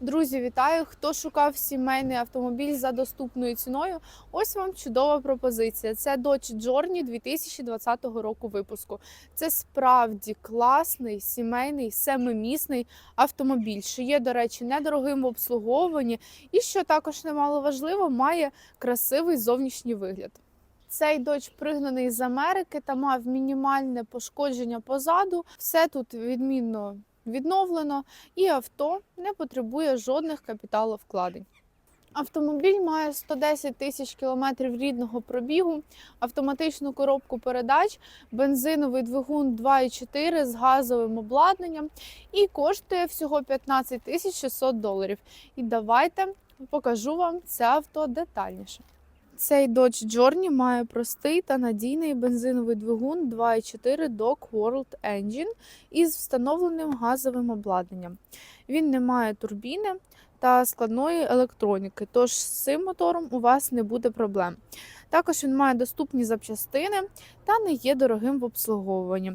Друзі, вітаю! Хто шукав сімейний автомобіль за доступною ціною? Ось вам чудова пропозиція. Це Dodge Journey 2020 року випуску. Це справді класний сімейний семимісний автомобіль, що є, до речі, недорогим в обслуговуванні, і що також немало важливо, має красивий зовнішній вигляд. Цей додж пригнаний з Америки та мав мінімальне пошкодження позаду. Все тут відмінно відновлено, і авто не потребує жодних капіталовкладень. Автомобіль має 110 тисяч кілометрів рідного пробігу, автоматичну коробку передач, бензиновий двигун 2,4 з газовим обладнанням і коштує всього 15 тисяч 600 доларів. І давайте покажу вам це авто детальніше. Цей Dodge Journey має простий та надійний бензиновий двигун 2.4 Dock World Engine із встановленим газовим обладнанням. Він не має турбіни та складної електроніки, тож з цим мотором у вас не буде проблем. Також він має доступні запчастини та не є дорогим в обслуговуванні.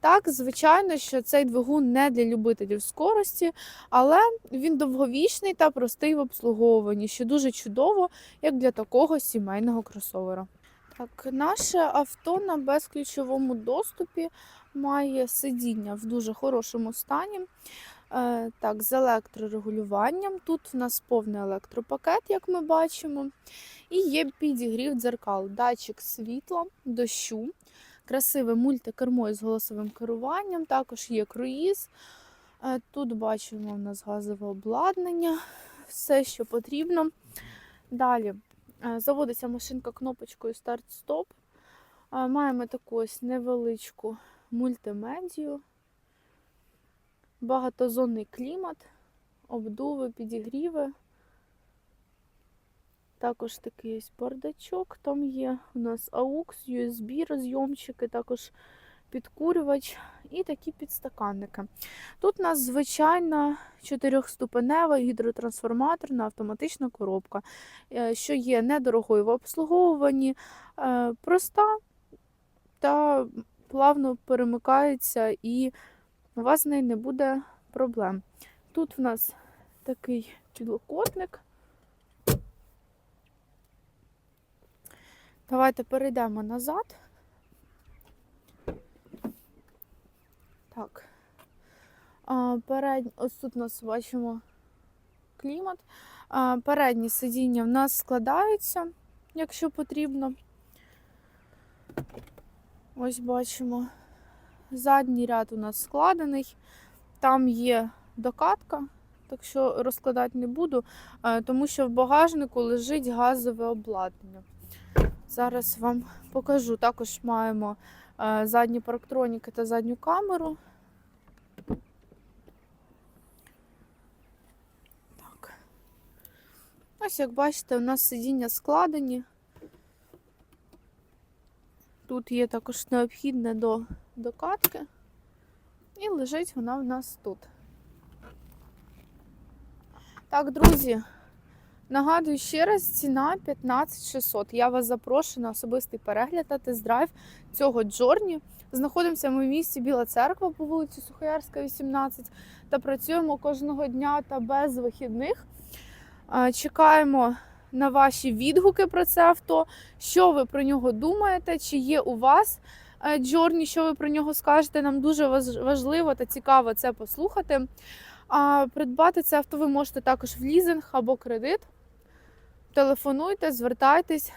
Так, звичайно, що цей двигун не для любителів скорості, але він довговічний та простий в обслуговуванні, що дуже чудово, як для такого сімейного кросовера. Так, наше авто на безключовому доступі має сидіння в дуже хорошому стані. Е, Так, з електрорегулюванням. Тут в нас повний електропакет, як ми бачимо. І є підігрів дзеркал, датчик світла, дощу, красиве мультикермо із голосовим керуванням, також є круїз. Е, Тут бачимо в нас газове обладнання, все, що потрібно. Далі е, заводиться машинка кнопочкою старт-стоп. Маємо таку ось невеличку мультимедію, багатозонний клімат, обдуви, підігріви. Також такий ось бардачок там є. У нас AUX, USB розйомчики, також підкурювач і такі підстаканники. Тут у нас звичайна чотирьохступенева гідротрансформаторна автоматична коробка, е, що є недорогою в обслуговуванні, е, проста та плавно перемикається, і у вас з нею не буде проблем. Тут в нас такий підлокотник. Давайте перейдемо назад. Так. А, перед... Ось тут у нас бачимо клімат. А, передні сидіння в нас складаються, якщо потрібно. Ось бачимо. Задній ряд у нас складений. Там є докатка, так що розкладати не буду, тому що в багажнику лежить газове обладнання. Зараз вам покажу. Також маємо е, задні парктроніки та задню камеру. Так. Ось, як бачите, у нас сидіння складені. Тут є також необхідне до докатки. І лежить вона в нас тут. Так, друзі. Нагадую ще раз, ціна 15600. Я вас запрошую на особистий перегляд та тест-драйв цього Джорні. Знаходимося ми в місті Біла Церква по вулиці Сухоярська, 18 та працюємо кожного дня та без вихідних. Чекаємо на ваші відгуки про це авто. Що ви про нього думаєте? Чи є у вас Джорні? Що ви про нього скажете? Нам дуже важ- важливо та цікаво це послухати. А придбати це авто ви можете також в лізинг або кредит. Телефонуйте, звертайтесь.